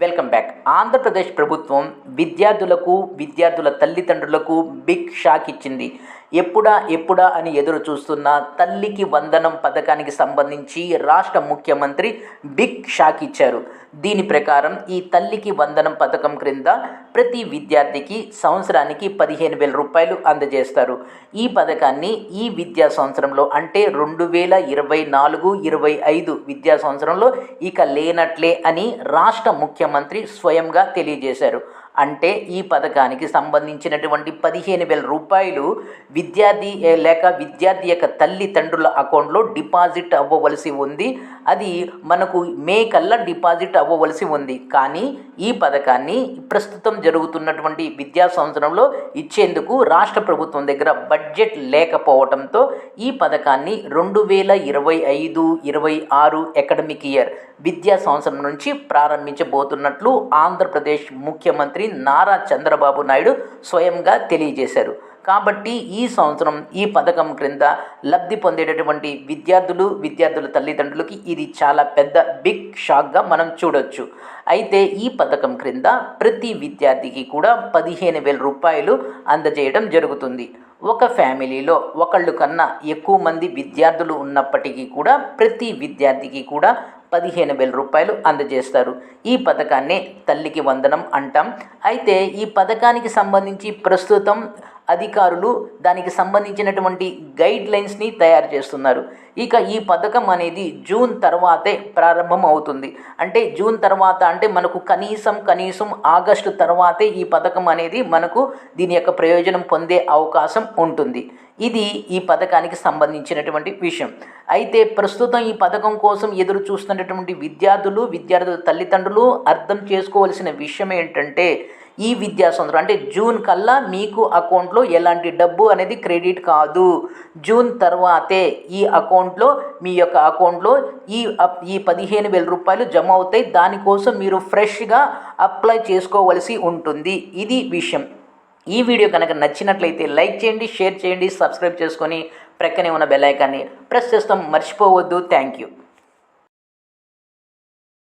Welcome back Andhra Pradesh ప్రభుత్వం విద్యార్థులకు విద్యార్థుల తల్లిదండ్రులకు బిగ్ షాక్ ఇచ్చింది. ఎప్పుడా ఎప్పుడా అని ఎదురు చూస్తున్న తల్లికి వందనం పథకానికి సంబంధించి రాష్ట్ర ముఖ్యమంత్రి బిగ్ షాక్ ఇచ్చారు. దీని ప్రకారం ఈ తల్లికి వందనం పథకం క్రింద ప్రతి విద్యార్థికి సంవత్సరానికి పదిహేను వేల రూపాయలు అందజేస్తారు. ఈ పథకాన్ని ఈ విద్యా సంవత్సరంలో అంటే రెండు వేల ఇరవై నాలుగు ఇరవై ఐదు విద్యా సంవత్సరంలో ఇక లేనట్లే అని రాష్ట్ర ముఖ్యమంత్రి స్వయంగా తెలియజేశారు. అంటే ఈ పథకానికి సంబంధించినటువంటి పదిహేను వేల రూపాయలు విద్యార్థి లేక విద్యార్థి యొక్క తల్లిదండ్రుల అకౌంట్లో డిపాజిట్ అవ్వవలసి ఉంది. అది మనకు మే కల్లా డిపాజిట్ అవ్వవలసి ఉంది. కానీ ఈ పథకాన్ని ప్రస్తుతం జరుగుతున్నటువంటి విద్యా సంవత్సరంలో ఇచ్చేందుకు రాష్ట్ర ప్రభుత్వం దగ్గర బడ్జెట్ లేకపోవడంతో ఈ పథకాన్ని రెండు వేల ఇరవై ఐదు ఇరవై ఆరు అకాడమిక్ ఇయర్ విద్యా సంవత్సరం నుంచి ప్రారంభించబోతున్నట్లు ఆంధ్రప్రదేశ్ ముఖ్యమంత్రి నారా చంద్రబాబు నాయుడు స్వయంగా తెలియజేశారు. కాబట్టి ఈ సంవత్సరం ఈ పథకం క్రింద లబ్ధి పొందేటటువంటి విద్యార్థులు విద్యార్థుల తల్లిదండ్రులకి ఇది చాలా పెద్ద బిగ్ షాక్గా మనం చూడొచ్చు. అయితే ఈ పథకం క్రింద ప్రతి విద్యార్థికి కూడా పదిహేను వేల రూపాయలు అందజేయడం జరుగుతుంది. ఒక ఫ్యామిలీలో ఒకళ్ళు కన్నా ఎక్కువ మంది విద్యార్థులు ఉన్నప్పటికీ కూడా ప్రతి విద్యార్థికి కూడా పదిహేను వేల రూపాయలు అందజేస్తారు. ఈ పథకాన్ని తల్లికి వందనం అంటాం. అయితే ఈ పథకానికి సంబంధించి ప్రస్తుతం అధికారులు దానికి సంబంధించినటువంటి గైడ్ లైన్స్ని తయారు చేస్తున్నారు. ఇక ఈ పథకం అనేది జూన్ తర్వాతే ప్రారంభం అవుతుంది. అంటే జూన్ తర్వాత అంటే మనకు కనీసం కనీసం ఆగస్టు తర్వాతే ఈ పథకం అనేది మనకు దీని యొక్క ప్రయోజనం పొందే అవకాశం ఉంటుంది. ఇది ఈ పథకానికి సంబంధించినటువంటి విషయం. అయితే ప్రస్తుతం ఈ పథకం కోసం ఎదురు చూస్తున్నటువంటి విద్యార్థులు విద్యార్థుల తల్లిదండ్రులు అర్థం చేసుకోవాల్సిన విషయం ఏంటంటే ఈ విద్యా సంవత్సరం. అంటే జూన్ కల్లా మీకు అకౌంట్లో ఎలాంటి డబ్బు అనేది క్రెడిట్ కాదు. జూన్ తర్వాతే ఈ అకౌంట్లో మీ యొక్క అకౌంట్లో ఈ ఈ పదిహేను వేల రూపాయలు జమ అవుతాయి. దానికోసం మీరు ఫ్రెష్గా అప్లై చేసుకోవలసి ఉంటుంది. ఇది విషయం. ఈ వీడియో కనుక నచ్చినట్లయితే లైక్ చేయండి షేర్ చేయండి సబ్స్క్రైబ్ చేసుకొని ప్రక్కనే ఉన్న బెల్ ఐకాన్ని ప్రెస్ చేస్తాం. మర్చిపోవద్దు. Thank you.